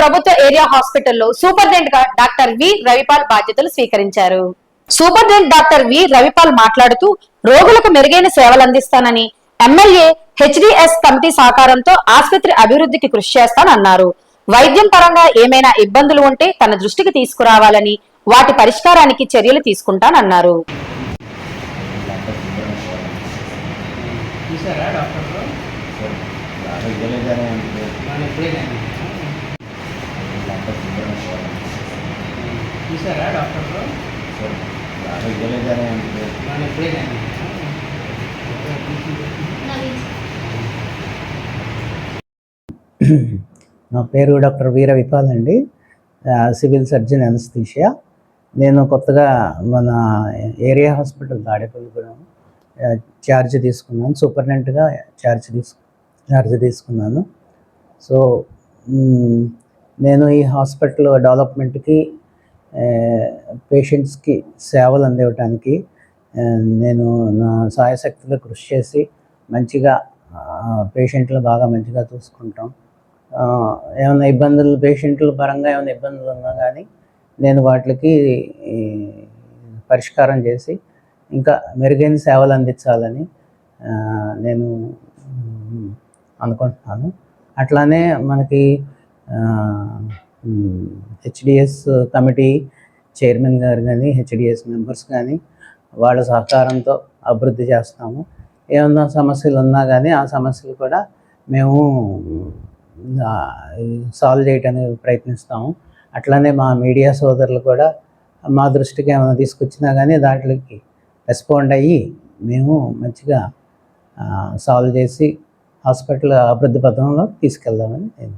ప్రభుత్వ ఏరియా హాస్పిటల్లో సూపరింటెండెంట్గా doctor V Ravipal బాధ్యతలు స్వీకరించారు. సూపరింటెండెంట్ డాక్టర్ వి రవిపాల్ మాట్లాడుతూ రోగులకు మెరుగైన సేవలు అందిస్తానని ఎమ్మెల్యే హెచ్డిఎస్ కమిటీ సహకారంతో ఆసుపత్రి అభివృద్ధికి కృషి చేస్తానన్నారు. వైద్యం పరంగా ఏమైనా ఇబ్బందులు ఉంటే తన దృష్టికి తీసుకురావాలని వాటి పరిష్కారానికి చర్యలు తీసుకుంటానన్నారు. చూసారా చూసారా ఎప్పుడైనా నా పేరు డాక్టర్ వీర విపాల్ అండి. Civil surgeon anaesthesia. నేను కొత్తగా మన ఏరియా హాస్పిటల్ తాడేపల్లిగూడెం ఛార్జ్ తీసుకున్నాను. సూపరింటెండెంట్గా ఛార్జ్ తీసుకు ఛార్జ్ తీసుకున్నాను. సో నేను ఈ హాస్పిటల్ డెవలప్మెంట్కి పేషెంట్స్కి సేవలు అందివ్వటానికి నేను నా సాయశక్తిలో కృషి చేసి మంచిగా పేషెంట్లు బాగా మంచిగా చూసుకుంటాం. ఏమైనా ఇబ్బందులు పేషెంట్ల పరంగా ఏమైనా ఇబ్బందులు ఉన్నా కానీ నేను వాటికి పరిష్కారం చేసి ఇంకా మెరుగైన సేవలు అందించాలని నేను అనుకుంటున్నాను. అట్లానే మనకి హెచ్డిఎస్ కమిటీ చైర్మన్ గారు కానీ హెచ్డిఎస్ మెంబర్స్ కానీ వాళ్ళ సహకారంతో అభివృద్ధి చేస్తాము. ఏమన్నా సమస్యలు ఉన్నా కానీ ఆ సమస్యలు కూడా మేము సాల్వ్ చేయడానికి ప్రయత్నిస్తాము. అట్లానే మా మీడియా సోదరులు కూడా మా దృష్టికి ఏమైనా తీసుకొచ్చినా కానీ దాంట్లోకి రెస్పాండ్ అయ్యి మేము మంచిగా సాల్వ్ చేసి హాస్పిటల్ అభివృద్ధి పథంలో తీసుకెళ్దామని నేను